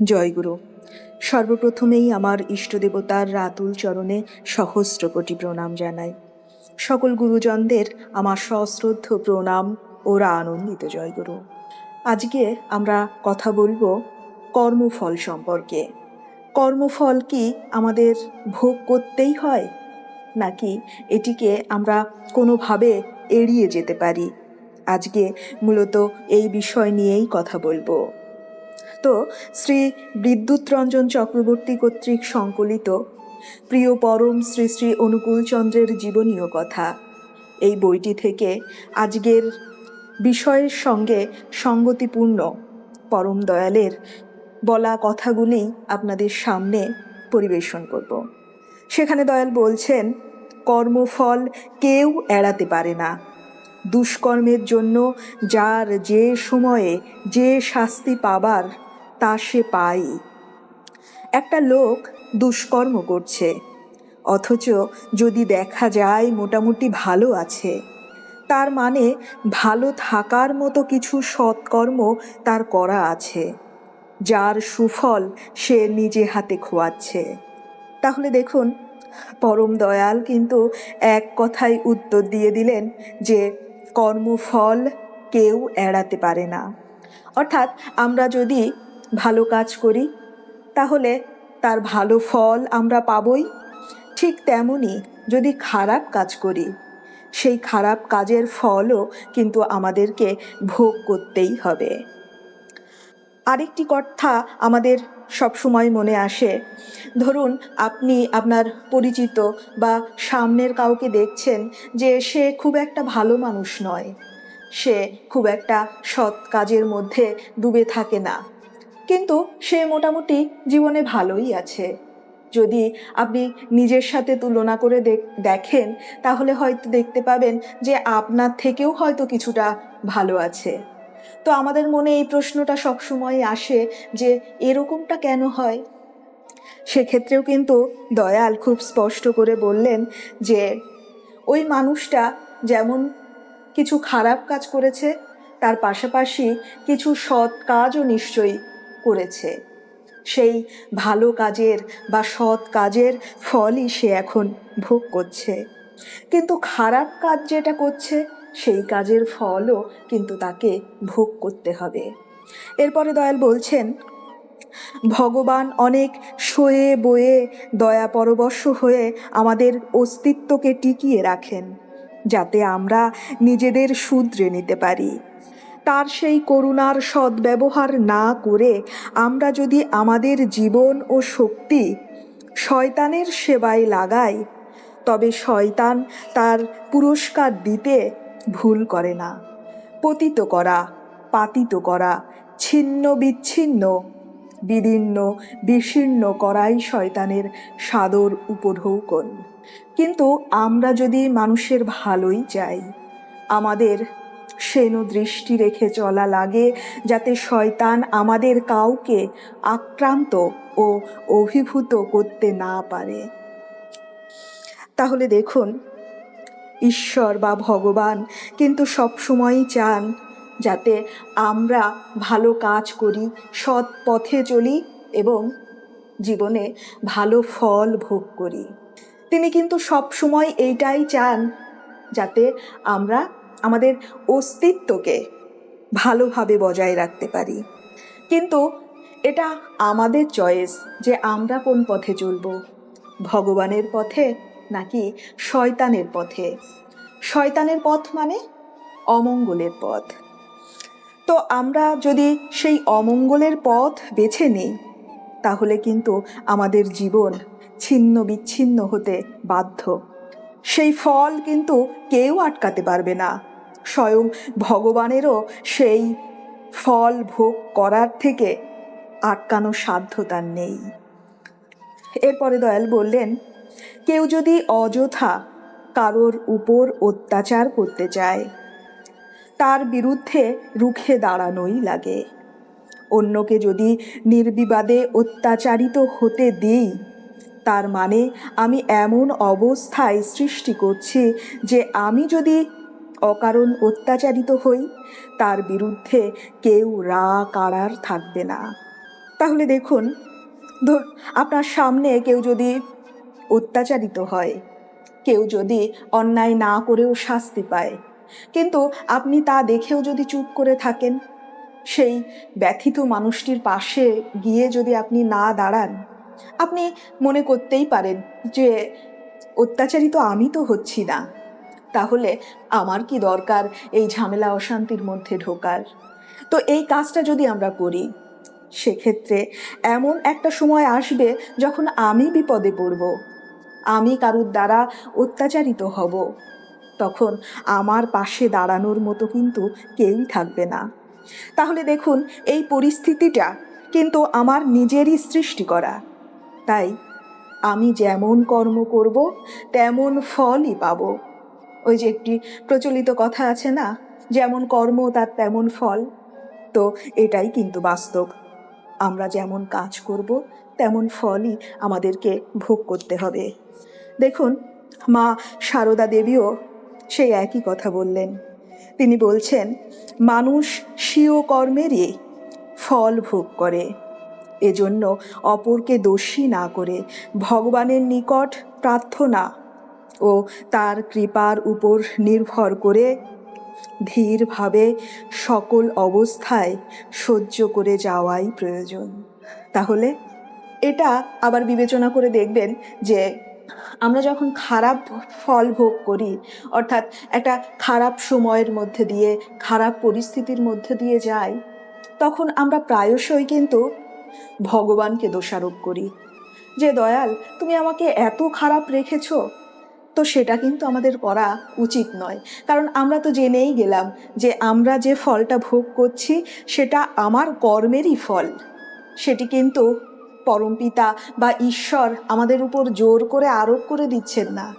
জয়গুরু, সর্বপ্রথমেই আমার ইষ্টদেবতার রাতুল চরণে সহস্র কোটি প্রণাম জানাই। সকল গুরুজনদের আমার সশ্রদ্ধ প্রণাম ওরা আনন্দিত জয়গুরু। আজকে আমরা কথা বলব কর্মফল সম্পর্কে। কর্মফল কি আমাদের ভোগ করতেই হয়, নাকি এটিকে আমরা কোনোভাবে এড়িয়ে যেতে পারি? আজকে মূলত এই বিষয় নিয়েই কথা বলব। শ্রী বিদ্যুৎ রঞ্জন চক্রবর্তী কর্তৃক সংকলিত প্রিয় পরম শ্রী শ্রী অনুকূলচন্দ্রের জীবনীয় কথা। এই বইটি থেকে আজকের বিষয়ের সঙ্গে সঙ্গতিপূর্ণ পরম দয়ালের বলা কথাগুলি আপনাদের সামনে পরিবেশন করব। সেখানে দয়াল বলছেন, কর্মফল কেউ এড়াতে পারে না। দুষ্কর্মের জন্য যার যে সময়ে যে শাস্তি পাবার তা সে পাই একটা লোক দুষ্কর্ম করছে, অথচ যদি দেখা যায় মোটামুটি ভালো আছে, তার মানে ভালো থাকার মতো কিছু সৎকর্ম তার করা আছে, যার সুফল সে নিজে হাতে খোয়াচ্ছে। তাহলে দেখুন, পরম দয়াল কিন্তু এক কথায় উত্তর দিয়ে দিলেন যে কর্মফল কেউ এড়াতে পারে না। অর্থাৎ আমরা যদি ভালো কাজ করি, তাহলে তার ভালো ফল আমরা পাবই। ঠিক তেমনই যদি খারাপ কাজ করি, সেই খারাপ কাজের ফলও কিন্তু আমাদেরকে ভোগ করতেই হবে। আরেকটি কথা আমাদের সবসময় মনে আসে, ধরুন আপনি আপনার পরিচিত বা সামনের কাউকে দেখছেন যে সে খুব একটা ভালো মানুষ নয়, সে খুব একটা সৎ কাজের মধ্যে ডুবে থাকে না। কিন্তু সে মোটামুটি জীবনে ভালোই আছে। যদি আপনি নিজের সাথে তুলনা করে দেখেন, তাহলে হয়তো দেখতে পাবেন যে আপনার থেকেও হয়তো কিছুটা ভালো আছে। তো আমাদের মনে এই প্রশ্নটা সবসময় আসে যে এরকমটা কেন হয়? সেক্ষেত্রেও কিন্তু দয়াল খুব স্পষ্ট করে বললেন যে ওই মানুষটা যেমন কিছু খারাপ কাজ করেছে, তার পাশাপাশি কিছু সৎ কাজও নিশ্চয়ই করেছে। সেই ভালো কাজের বা সৎ কাজের ফলই সে এখন ভোগ করছে। কিন্তু খারাপ কাজ যেটা করছে, সেই কাজের ফলও কিন্তু তাকে ভোগ করতে হবে। এরপরে দয়াল বলছেন, ভগবান অনেক শোয়ে বয়ে দয়া পরবশ হয়ে আমাদের অস্তিত্বকে টিকিয়ে রাখেন, যাতে আমরা নিজেদের শুধরে নিতে পারি। তার সেই করুণার সদ্ব্যবহার না করে আমরা যদি আমাদের জীবন ও শক্তি শয়তানের সেবায় লাগাই, তবে শয়তান তার পুরস্কার দিতে ভুল করে না। পতিত করা, পাতিত করা, ছিন্ন বিচ্ছিন্ন, বিদীর্ণ বিশীর্ণ করাই শয়তানের সাদর উপঢৌকন। কিন্তু আমরা যদি মানুষের ভালোই চাই, আমাদের সেন দৃষ্টি রেখে চলা লাগে, যাতে শয়তান আমাদের কাউকে আক্রান্ত ও অভিভূত করতে না পারে। তাহলে দেখুন, ঈশ্বর বা ভগবান কিন্তু সবসময়ই চান যাতে আমরা ভালো কাজ করি, সৎ পথে চলি এবং জীবনে ভালো ফল ভোগ করি। তিনি কিন্তু সবসময় এইটাই চান যাতে আমরা আমাদের অস্তিত্বকে ভালোভাবে বজায় রাখতে পারি। কিন্তু এটা আমাদের চয়েস যে আমরা কোন পথে চলব। ভগবানের পথে নাকি শয়তানের পথে? শয়তানের পথ মানে অমঙ্গলের পথ। তো আমরা যদি সেই অমঙ্গলের পথ বেছে নিই, তাহলে কিন্তু আমাদের জীবন ছিন্ন বিচ্ছিন্ন হতে বাধ্য। সেই ফল কিন্তু কেউ আটকাতে পারবে না। স্বয়ং ভগবানেরও সেই ফল ভোগ করার থেকে আটকানো সাধ্য তার নেই। এরপরে দয়াল বললেন, কেউ যদি অযথা কারোর উপর অত্যাচার করতে চায়, তার বিরুদ্ধে রুখে দাঁড়ানোই লাগে। অন্যকে যদি নির্বিবাদে অত্যাচারিত হতে দিই তার মানে আমি এমন অবস্থায় সৃষ্টি করছি যে আমি যদি অকারণ অত্যাচারিত হই, তার বিরুদ্ধে কেউ রা কারার থাকবে না। তাহলে দেখুন, ধর, আপনার সামনে কেউ যদি অত্যাচারিত হয়, কেউ যদি অন্যায় না করেও শাস্তি পায়, কিন্তু আপনি তা দেখেও যদি চুপ করে থাকেন, সেই ব্যথিত মানুষটির পাশে গিয়ে যদি আপনি না দাঁড়ান আপনি মনে করতেই পারেন যে অত্যাচারিত আমি তো হচ্ছি না। তাহলে আমার কি দরকার এই ঝামেলা অশান্তির মধ্যে ঢোকার? তো এই কাজটা যদি আমরা করি, সেক্ষেত্রে এমন একটা সময় আসবে যখন আমি বিপদে পড়ব। আমি কারুর দ্বারা অত্যাচারিত হব। তখন আমার পাশে দাঁড়ানোর মতো কিন্তু কেউই থাকবে না। তাহলে দেখুন, এই পরিস্থিতিটা কিন্তু আমার নিজেরই সৃষ্টি করা। তাই আমি যেমন কর্ম করব, তেমন ফলই পাব। ওই যে একটি প্রচলিত কথা আছে না, যেমন কর্ম তার তেমন ফল। তো এটাই কিন্তু বাস্তব। আমরা যেমন কাজ করব, তেমন ফলই আমাদেরকে ভোগ করতে হবে। দেখুন, মা সারদা দেবীও সেই একই কথা বললেন। তিনি বলছেন, মানুষ স্বীয় কর্মেরই ফল ভোগ করে। এজন্য অপরকে দোষী না করে ভগবানের নিকট প্রার্থনা ও তার কৃপার উপর নির্ভর করে ধীরভাবে সকল অবস্থায় সহ্য করে যাওয়াই প্রয়োজন। তাহলে এটা আবার বিবেচনা করে দেখবেন যে আমরা যখন খারাপ ফল ভোগ করি, অর্থাৎ একটা খারাপ সময়ের মধ্যে দিয়ে, খারাপ পরিস্থিতির মধ্যে দিয়ে যাই, তখন আমরা প্রায়শই কিন্তু ভগবানকে দোষারোপ করি। যে দয়াল, তুমি আমাকে এত খারাপ রেখেছ, তো সেটা কিন্তু আমাদের করা উচিত নয়। কারণ আমরা তো জেনেই গেলাম যে আমরা যে ফলটা ভোগ করছি, সেটা আমার কর্মেরই ফল। সেটি কিন্তু পরমপিতা বা ঈশ্বর আমাদের উপর জোর করে আরোপ করে দিচ্ছেন না।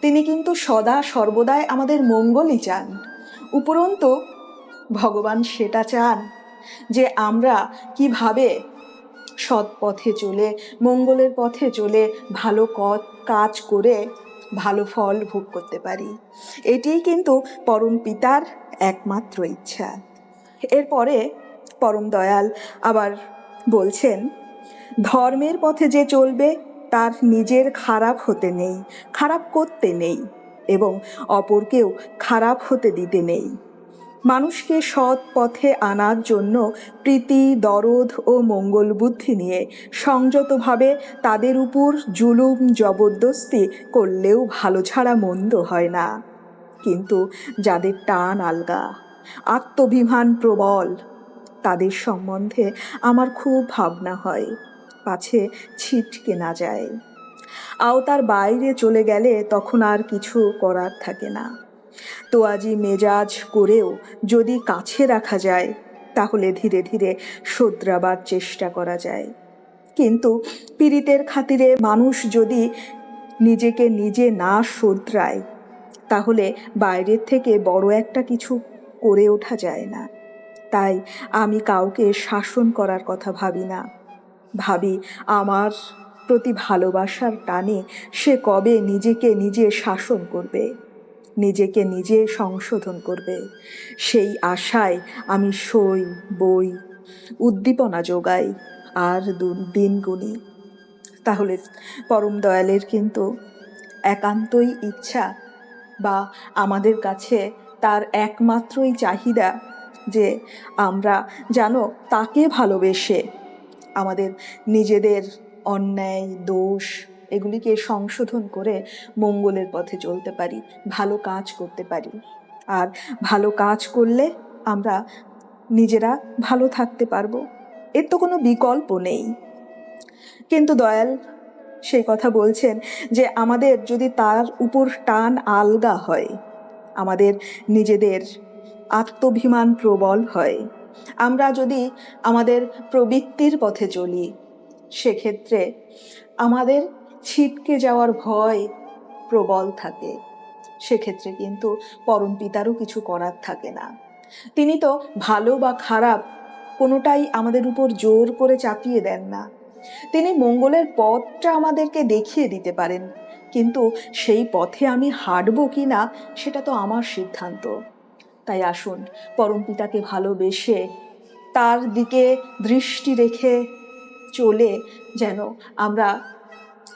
তিনি কিন্তু সদা সর্বদাই আমাদের মঙ্গলই চান। উপরন্তু, ভগবান সেটা চান যে আমরা কীভাবে সৎ পথে চলে, মঙ্গলের পথে চলে ভালো কাজ করে ভালো ফল ভোগ করতে পারি। এটিই কিন্তু পরম পিতার একমাত্র ইচ্ছা। এরপরে পরম দয়াল আবার বলছেন, ধর্মের পথে যে চলবে, তার নিজের খারাপ হতে নেই, খারাপ করতে নেই এবং অপরকেও খারাপ হতে দিতে নেই। মানুষকে সৎ পথে আনার জন্য প্রীতি, দরদ ও মঙ্গল বুদ্ধি নিয়ে সংযতভাবে তাদের উপর জুলুম, জবরদস্তি করলেও ভালো ছাড়া মন্দ হয় না। কিন্তু যাদের টান আলগা, আত্মভিমান প্রবল, তাদের সম্বন্ধে আমার খুব ভাবনা হয়, পাছে ছিটকে না যায়। আওতার বাইরে চলে গেলে তখন আর কিছু করার থাকে না। তোয়াজি মেজাজ করেও যদি কাছে রাখা যায়, তাহলে ধীরে ধীরে শোধরাবার চেষ্টা করা যায়। কিন্তু পীড়িতের খাতিরে মানুষ যদি নিজেকে নিজে না শোধরায়, তাহলে বাইরের থেকে বড় একটা কিছু করে ওঠা যায় না। তাই আমি কাউকে শাসন করার কথা ভাবি না। ভাবি, আমার প্রতি ভালোবাসার টানে সে কবে নিজেকে নিজে শাসন করবে। নিজেকে নিজে সংশোধন করবে। সেই আশায় আমি সই, বই, উদ্দীপনা যোগাই, আর দিন গুনি। তাহলে পরম দয়ালের কিন্তু একান্তই ইচ্ছা বা আমাদের কাছে তার একমাত্রই চাহিদা যে আমরা যেন তাকে ভালোবেসে আমাদের নিজেদের অন্যায়, দোষ এগুলিকে সংশোধন করে মঙ্গলের পথে চলতে পারি, ভালো কাজ করতে পারি। আর ভালো কাজ করলে আমরা নিজেরা ভালো থাকতে পারব, এর তো কোনো বিকল্প নেই। কিন্তু দয়াল সেই কথা বলছেন যে আমাদের যদি তার উপর টান আলগা হয়, আমাদের নিজেদের আত্মভিমান প্রবল হয়, আমরা যদি আমাদের প্রবৃত্তির পথে চলি, সেক্ষেত্রে আমাদের ছিটকে যাওয়ার ভয় প্রবল থাকে। সেক্ষেত্রে কিন্তু পরম পিতারও কিছু করার থাকে না। তিনি তো ভালো বা খারাপ কোনোটাই আমাদের উপর জোর করে চাপিয়ে দেন না। তিনি মঙ্গলের পথটা আমাদেরকে দেখিয়ে দিতে পারেন। কিন্তু সেই পথে আমি হাঁটব কি না সেটা তো আমার সিদ্ধান্ত। তাই আসুন, পরম পিতাকে ভালোবেসে তার দিকে দৃষ্টি রেখে চলে যেন আমরা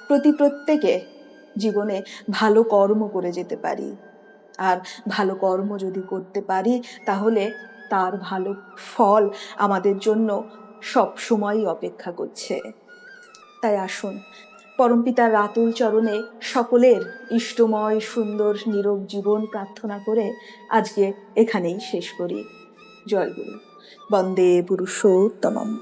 প্রতি প্রত্যেকে জীবনে ভালো কর্ম করে যেতে পারি। আর ভালো কর্ম যদি করতে পারি, তাহলে তার ভালো ফল আমাদের জন্য সব সময়ই অপেক্ষা করছে। তাই আসুন পরমপিতার রাতুল চরণে সকলের ইষ্টময়, সুন্দর, নীরব জীবন প্রার্থনা করে আজকে এখানেই শেষ করি। জয় গুরু। বন্দে পুরুষোত্তমম।